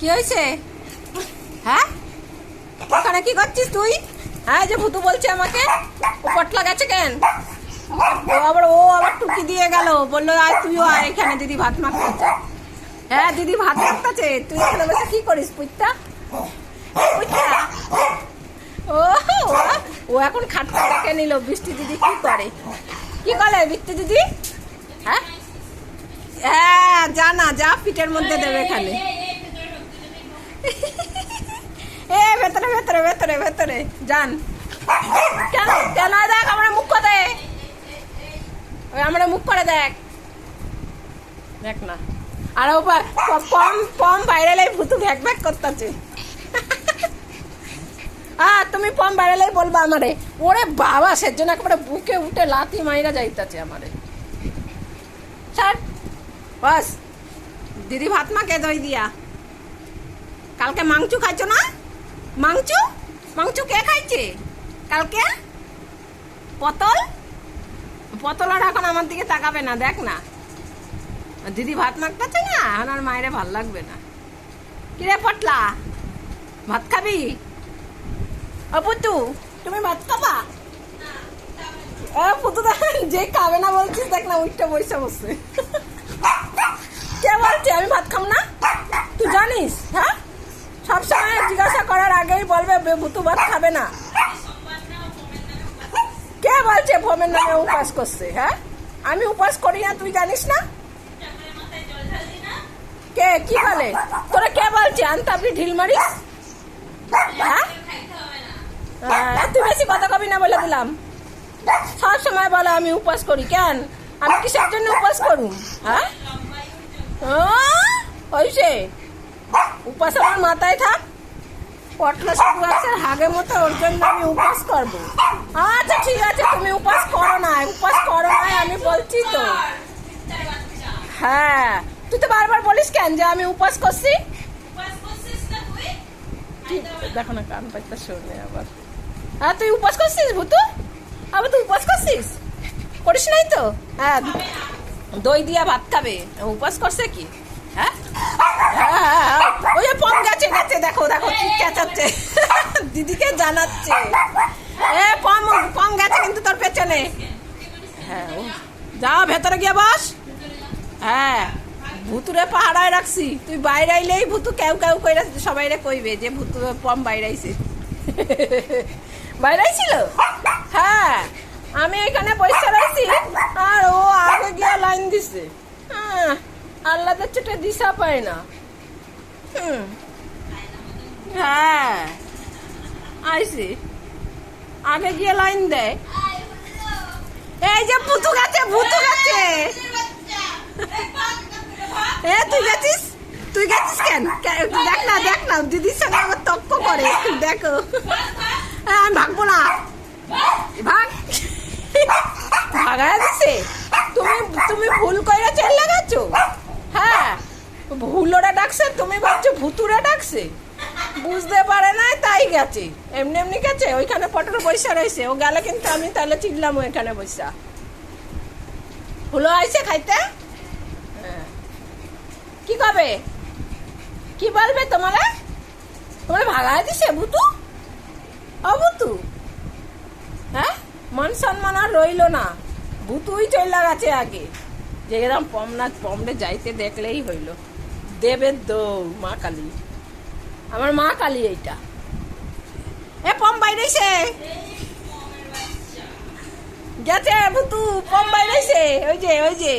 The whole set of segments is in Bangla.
কি হয়েছে? হ্যাঁ? ওখানে কি করছিস তুই? হ্যাঁ যে ভুতু বলছে আমাকে। ও পটলা গেছে কেন? ও আবার ও আবার টুকি দিয়ে গেল। বলল, আয়, তুইও আয় এখানে, দিদি ভাত মাখতেছে। হ্যাঁ দিদি ভাত মাখতেছে। তুই এখানে বসে কি করিস পুইতা পুইতা ও, ও- এখন খাটটা ডেকে নিল। বৃষ্টি দিদি কি করে? কি করে বৃষ্টি দিদি? হ্যাঁ? হ্যাঁ যা না, যা, পিঠের মধ্যে দেবে এখানে। এ, ভেতরে ভেতরে ভেতরে ভেতরে, যান। কেন কেন? দেখ মুখ করে ওই মুখ করে দেখ। দেখ না। আর ও পম বাইরেলেই ভুতু ভ্যাক ভ্যাক করতেছে। হ্যাঁ তুমি পম বাইরেলেই বলবা আমারে। ওরে বাবা সের জন্য একেবারে বুকে উঠে লাথি মাইরা যাইতাছে আমারে। ছাড়। বাস। দিদি ভাত মাকে দই দিয়া। কালকে মাংস খাইছো না? মাংস? মাংস কে খাইছে? কালকে? পটল? পটল আর এখন আমার দিকে তাকাবে না, দেখ না। দিদি ভাত মাখতেছে না, এখন আর মায়েরে ভালো লাগবে না। কিরে পটলা ভাত খাবি? ও পুতু, তুমি ভাত খাবা? পুতু, যে খাবে না বলছিস, দেখ না উঠতে বসে বসে। কে বলছে, আমি ভাত খাম না তুই জানিস হ্যাঁ সবসময় জিজ্ঞাসা করার বলবে ভুতু খাবে না। কে বলছে ভোমের নামে উপাস করছে হ্যাঁ? আমি উপাস করি না তুই জানিস না? কে কি বলে? তোরা কে বলছে? আনতে আপনি ঢিল মারিস। হ্যাঁ? হ্যাঁ, তুই বেশি কথা কবি না বলে দিলাম। সব সময় বলে আমি উপাস করি। কেন? আমি কিসের জন্য উপাস করুম? হ্যাঁ? হয়েছে উপাস আমার মাথায় থাক। পটলা শুধু আছে হাগের মতো ওর জন্য আমি উপাস করব। আচ্ছা ঠিক আছে, তুমি উপাস করো না, উপাস করো না, আমি বলছি তো। হ্যাঁ তুই তো বারবার বলিস কেন যে আমি উপাস করছি? দেখো না, কান পাইতে শোনে আবার। হ্যাঁ তুই উপাস করছিস, ভুতু? আবার তুই উপাস করছিস? করিস নাই তো? হ্যাঁ দই দিয়া ভাত খাবে। উপাস করছে কি? হ্যাঁ। ওই যে পম গেছে গেছে দেখো দেখো কি চেঁচাচ্ছে দিদিকে জানাচ্ছে। এ পম পম গেছে কিন্তু তোর পেছনে। হ্যাঁ ও যা ভেতরে গিয়ে বস। হ্যাঁ ভুতুরে পাহাড়ায় রাখছি। তুই বাইরে আইলেই ভুতু কেউ কেউ কইরা সবাই রে কইবে যে ভুতু পম বাইরে আইছে। বাইরে আইছিল? হ্যাঁ আমি এখানে বসে রয়েছি আর ও আগে গিয়ে লাইন দিছে। হ্যাঁ, আল্লাদের চোটে দিশা পায় না। হ্যাঁ। আইসি আগে গিয়ে লাইন দেয়। এই যে ভুতু গেছে ভুতু গেছে। এ তুই গেছিস? তুই গেছিস কেন? দেখ না দেখ না দিদির সঙ্গে আমার তক্ক করে। দেখো। হ্যাঁ, আমি ভাগবো না। ভাগ। ভাগায় দিছে তুমি তুমি ভুল করে চলে গেছো হ্যাঁ ভুল ওরা ডাকছে, তুমি ভাবছ ভুতুরা ডাকছে? বুঝতে পারে না তাই গেছে। এমনি এমনি গেছে, ওইখানে পটল পয়সা রয়েছে। ও গেলে কিন্তু আমি তাহলে চিনলাম ওইখানে পয়সা হুলো আইছে খাইতে? হ্যাঁ। কি কবে? কি বলবে তোমারে? তোমার ভাগায় দিছে, ভুতু? ও ভুতু? হ্যাঁ? মান সম্মান আর রইল না। ভুতুই চলে গেছে আগে। যে এরকম পমনা পমরে যাইতে দেখলেই হইল। দেবের দৌড় মা কালী। আমার মা কালী এইটা। এ পম বাইরেছে? গেছে ভুতু পম বাইরেছে। ওই যে ওই যে।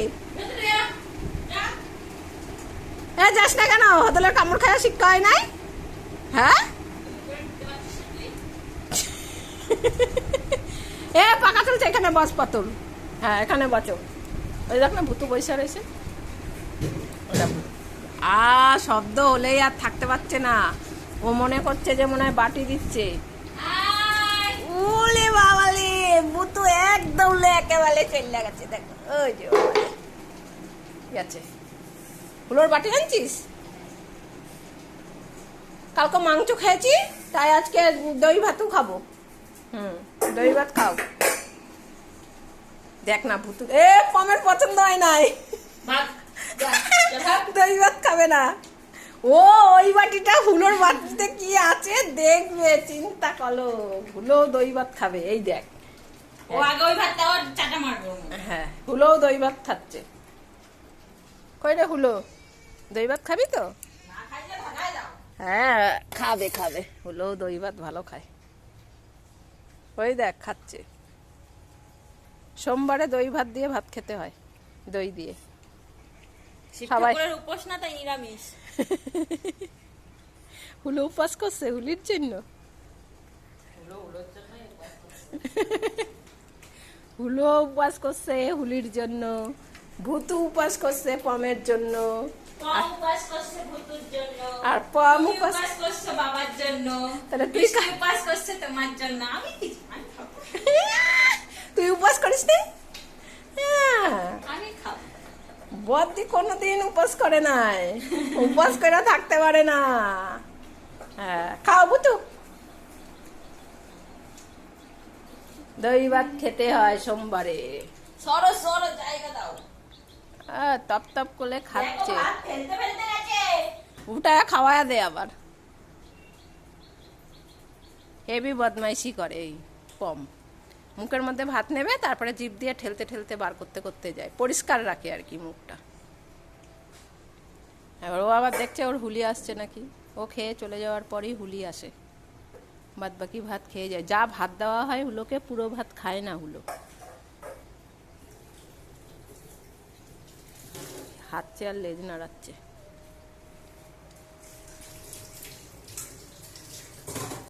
এ, যাস না কেন? হতলের কামড় খাওয়া শিক্ষা হয় নাই? হ্যাঁ? এ, পাকা চলছে, এখানে বস পাতল হ্যাঁ এখানে বচো ওই দেখ না, ভুতু পয়সা রয়েছে। ওটা। আ শব্দ হলেই আর থাকতে পারছে না। ও মনে করছে যে মনে হয় বাটি দিচ্ছে। ওলে বাবালে ভুতু একদম লে একেবারে চলে গেছে দেখো। ওই যে। গেছে ফুলোর বাটি আনছিস? কালকে মাংস খেয়েছি তাই আজকে দই ভাতও খাব। হুম দই ভাত খাও। দেখ না ভুতু এ পমের পছন্দ হয় নাই। দই ভাত খাবে না। ও ওই বাটিটা হুলোর বাটিতে কি আছে? দেখবে চিন্তা করো। হুলো দই ভাত খাবে এই দেখ। ও আগে ওই ভাতটা ওর চাটা মারবো। হ্যাঁ হুলো দই ভাত খাচ্ছে। কই রে হুলো? দই ভাত খাবি তো? হ্যাঁ খাবে খাবে। হুলো দই ভাত ভালো খায়। ওই দেখ খাচ্ছে। সোমবারে দই ভাত দিয়ে ভাত খেতে হয় দই দিয়ে। সবাই- উপোস না তাই নিরামিষ। হুলো উপাস করছে হুলির জন্য। হুলো উপাস করছে। হুলির জন্য। ভূতু উপাস করছে পমের জন্য। পম উপাস করছে ভূতুর জন্য। আর পম উপাস করছ বাবার জন্য। তাহলে তুই উপাস করছে তোমার জন্য। আমি তুই উপাস করিস নি? হ্যাঁ, আমি খাব। বদ্দি কোনোদিন উপাস করে নাই। উপাস করে থাকতে পারে না। হ্যাঁ খাও বুতু দই ভাত খেতে হয় সোমবারে। সরো সরো জায়গা দাও। তপ তপ করে খাচ্ছে। উঠা খাওয়া দে আবার। হেভি বদমাইশি করে এই পম। মুখের মধ্যে ভাত নেবে, তারপরে জিভ দিয়ে ঠেলতে ঠেলতে বার করতে করতে যায়। পরিষ্কার রাখে আর কি মুখটা। এবার ও আবার দেখছে, ওর হুলি আসছে নাকি। ও খেয়ে চলে যাওয়ার পরেই হুলি আসে। বাদ বাকি ভাত খেয়ে যায়। যা ভাত দেওয়া হয় হুলোকে, পুরো ভাত খায় না হুলো। হাতছে আর লেজ নাড়াচ্ছে।